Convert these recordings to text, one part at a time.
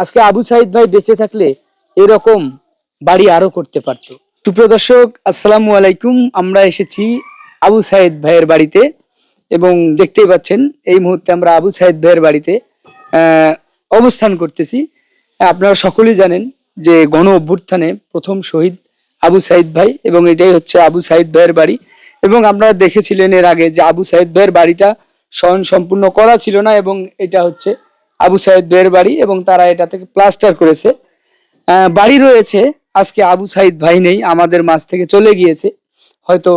আজকে আবু সাইদ ভাই বেঁচে থাকলে এরকম বাড়ি আরও করতে পারতো। সুপ্রিয় দর্শক, আসসালামু আলাইকুম। আমরা এসেছি আবু সাইদ ভাইয়ের বাড়িতে এবং দেখতেই পাচ্ছেন, এই মুহূর্তে আমরা আবু সাইদ ভাইয়ের বাড়িতে অবস্থান করতেছি। আপনারা সকলেই জানেন যে গণ অভ্যুত্থানে প্রথম শহীদ আবু সাইদ ভাই এবং এটাই হচ্ছে আবু সাইদ ভাইয়ের বাড়ি। এবং আপনারা দেখেছিলেন এর আগে যে আবু সাইদ ভাইয়ের বাড়িটা স্বয়ং সম্পূর্ণ করা ছিল না এবং এটা হচ্ছে আবু সাইদ ভাইয়ের বাড়ি এবং তারা এটা থেকে প্লাস্টার করেছে। বাড়ি রয়েছে, আজকে আবু সাইদ ভাই নেই, আমাদের মাঝ থেকে চলে গিয়েছে। হয়তো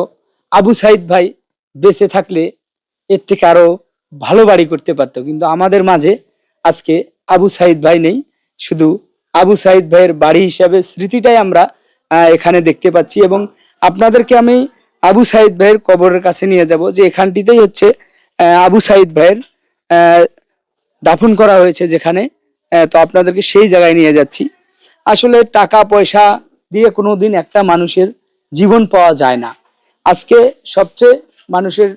আবু সাইদ ভাই বেঁচে থাকলে এর থেকে আরও ভালো বাড়ি করতে পারত, কিন্তু আমাদের মাঝে আজকে আবু সাইদ ভাই নেই। শুধু আবু সাইদ ভাইয়ের বাড়ি হিসাবে স্মৃতিটাই আমরা এখানে দেখতে পাচ্ছি এবং আপনাদেরকে আমি আবু সাইদ ভাইয়ের কবরের কাছে নিয়ে যাব, যে এখানটিতেই হচ্ছে আবু সাইদ ভাইয়ের দাফন করা হয়েছে যেখানে তো আপনাদেরকে সেই জায়গায় নিয়ে যাচ্ছি। আসলে টাকা, পয়সা দিয়ে কোনো দিন একটা মানুষের জীবন পাওয়া যায় না। আজকে সবচেয়ে মানুষের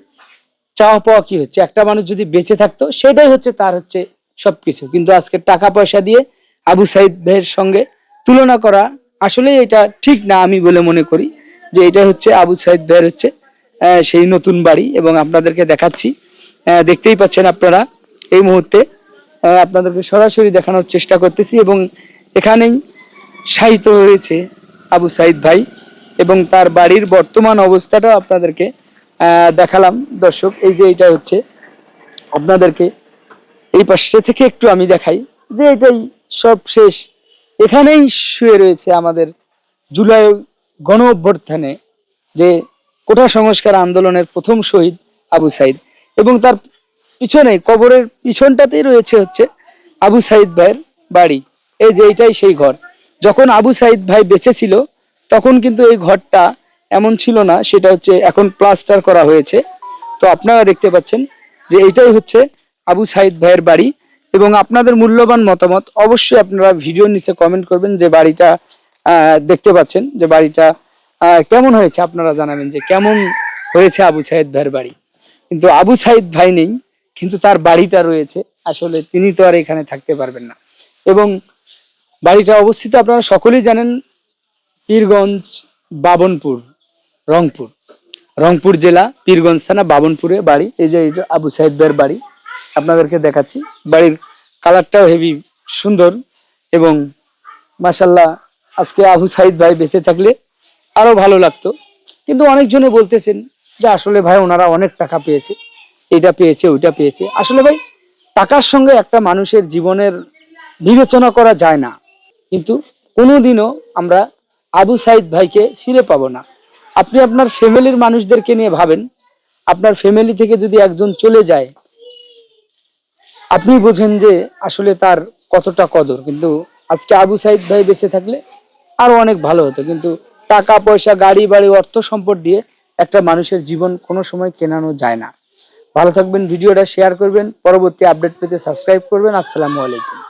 চাওয়া পাওয়া কি হচ্ছে? একটা মানুষ যদি বেঁচে থাকতো, সেটাই হচ্ছে তার হচ্ছে সব কিছু কিন্তু আজকে টাকা, পয়সা দিয়ে আবু সাইদ ভাইয়ের সঙ্গে তুলনা করা আসলে এটা ঠিক না আমি বলে মনে করি যে এটা হচ্ছে আবু সাইদ ভাইয়ের হচ্ছে সেই নতুন বাড়ি। এবং আপনাদেরকে দেখাচ্ছি দেখতেই পাচ্ছেন আপনারা এই মুহূর্তে আপনাদেরকে সরাসরি দেখানোর চেষ্টা করতেছি এবং এখানেই শায়িত হয়েছে আবু সাইদ ভাই এবং তার বাড়ির বর্তমান অবস্থাটাও আপনাদেরকে দেখালাম। দর্শক, এই যে এটা হচ্ছে আপনাদেরকে এই পাশে থেকে একটু আমি দেখাই যে এটাই সব শেষ। এখানেই শুয়ে রয়েছে আমাদের জুলাই গণ অভ্যর্থানে যে কোটা সংস্কার আন্দোলনের প্রথম শহীদ আবু সাইদ এবং তার পিছনে, কবরের পিছনটাতেই রয়েছে হচ্ছে আবু সাইদ ভাইয়ের বাড়ি। এই যে এইটাই সেই ঘর। যখন আবু সাইদ ভাই বেঁচে ছিল তখন কিন্তু এই ঘরটা এমন ছিল না, সেটা হচ্ছে এখন প্লাস্টার করা হয়েছে। তো আপনারা দেখতে পাচ্ছেন যে এটাই হচ্ছে আবু সাইদ ভাইয়ের বাড়ি এবং আপনাদের মূল্যবান মতামত অবশ্যই আপনারা ভিডিওর নিচে কমেন্ট করবেন যে বাড়িটা দেখতে পাচ্ছেন যে বাড়িটা কেমন হয়েছে। আপনারা জানাবেন যে কেমন হয়েছে আবু সাইদ ভাইয়ের বাড়ি। কিন্তু আবু সাইদ ভাই নেই কিন্তু তার বাড়িটা রয়েছে, আসলে তিনি তো আর এখানে থাকতে পারবেন না। এবং বাড়িটা অবস্থিত আপনারা সকলেই জানেন পীরগঞ্জ, বাবনপুর, রংপুর। রংপুর জেলা, পীরগঞ্জ থানা, বাবনপুরে বাড়ি। এই যে এটা আবু ভাইয়ের বাড়ি, আপনাদেরকে দেখাচ্ছি। বাড়ির কালারটাও হেভি সুন্দর এবং মাসাল্লাহ আজকে আবু সাহিদ ভাই বেঁচে থাকলে আরও ভালো লাগতো। কিন্তু অনেকজনে বলতেছেন যে, আসলে ভাই, ওনারা অনেক টাকা পেয়েছে। এটা পেয়েছে, ওইটা পেয়েছে। আসলে ভাই, টাকার সঙ্গে একটা মানুষের জীবনের বিবেচনা করা যায় না। কিন্তু কোনোদিনও আমরা আবু সাইদ ভাইকে ফিরে পাবো না। আপনি আপনার ফ্যামিলির মানুষদেরকে নিয়ে ভাবেন, আপনার ফ্যামিলি থেকে যদি একজন চলে যায়, আপনি বোঝেন যে আসলে তার কতটা কদর। কিন্তু আজকে আবু সাইদ ভাই বেঁচে থাকলে আরও অনেক ভালো হতো। কিন্তু টাকা, পয়সা, গাড়ি, বাড়ি, অর্থ সম্পদ দিয়ে একটা মানুষের জীবন কোনো সময় কেনানো যায় না। ভালো থাকবেন ভিডিওটা শেয়ার করবেন পরবর্তী আপডেট পেতে সাবস্ক্রাইব করবেন আসসালামু আলাইকুম।